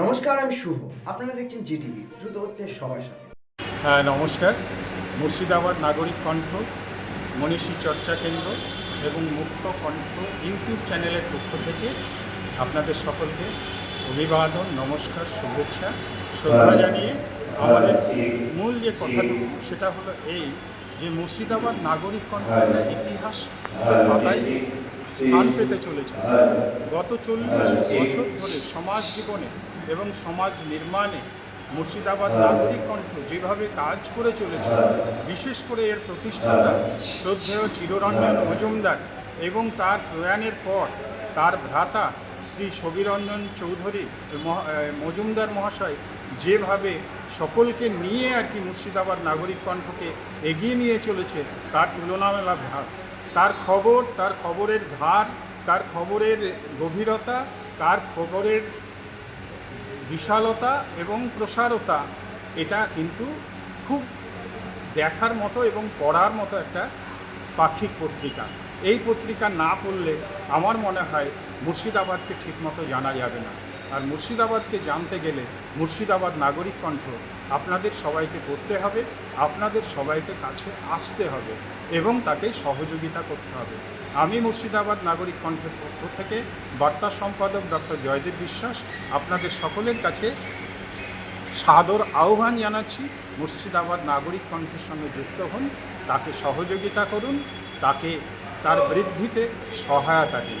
নমস্কার, আমি শুভ। আপনারা দেখছেন জিটিভি, দ্রুত হচ্ছে সবার সাথে। হ্যাঁ নমস্কার। মুর্শিদাবাদ নাগরিক কণ্ঠ, মনীষী চর্চা কেন্দ্র এবং মুক্ত কণ্ঠ ইউটিউব চ্যানেলের পক্ষ থেকে আপনাদের সকলকে অভিবাদন, নমস্কার, শুভেচ্ছা, শ্রদ্ধা জানিয়ে আমাদের মূল যে কথাটুকু, সেটা হলো এই যে মুর্শিদাবাদ নাগরিক কণ্ঠ ইতিহাস পাতায় স্থান পেতে চলেছে। গত চল্লিশ বছর ধরে সমাজ জীবনে এবং সমাজ নির্মাণে মুর্শিদাবাদ নাগরিক কণ্ঠ যেভাবে কাজ করে চলেছে, বিশেষ করে এর প্রতিষ্ঠাতা শ্রদ্ধেয় চিররঞ্জন মজুমদার এবং তার প্রয়াণের পর তার ভ্রাতা শ্রী সবিরঞ্জন চৌধুরী মজুমদার মহাশয় যেভাবে সকলকে নিয়ে আর কি মুর্শিদাবাদ নাগরিক কণ্ঠকে এগিয়ে নিয়ে চলেছে, তার তুলনামেলা ভার। তার খবর, তার খবরের ধার তার খবরের গভীরতা, তার খবরের বিশালতা এবং প্রসারতা, এটা কিন্তু খুব দেখার মতো এবং পড়ার মতো একটা পাক্ষিক পত্রিকা। এই পত্রিকা না পড়লে আমার মনে হয় মুর্শিদাবাদকে ঠিকমতো জানা যাবে না। আর মুর্শিদাবাদকে জানতে গেলে মুর্শিদাবাদ নাগরিক কণ্ঠ আপনাদের সবাইকে পড়তে হবে, আপনাদের সবাইকে কাছে আসতে হবে এবং তাকে সহযোগিতা করতে হবে। আমি মুর্শিদাবাদ নাগরিক কণ্ঠের পক্ষ থেকে বার্তা সম্পাদক ডক্টর জয়দেব বিশ্বাস আপনাদের সকলের কাছে সাদর আহ্বান জানাচ্ছি, মুর্শিদাবাদ নাগরিক কণ্ঠের সঙ্গে যুক্ত হন, তাকে সহযোগিতা করুন, তাকে তার বৃদ্ধিতে সহায়তা দিন।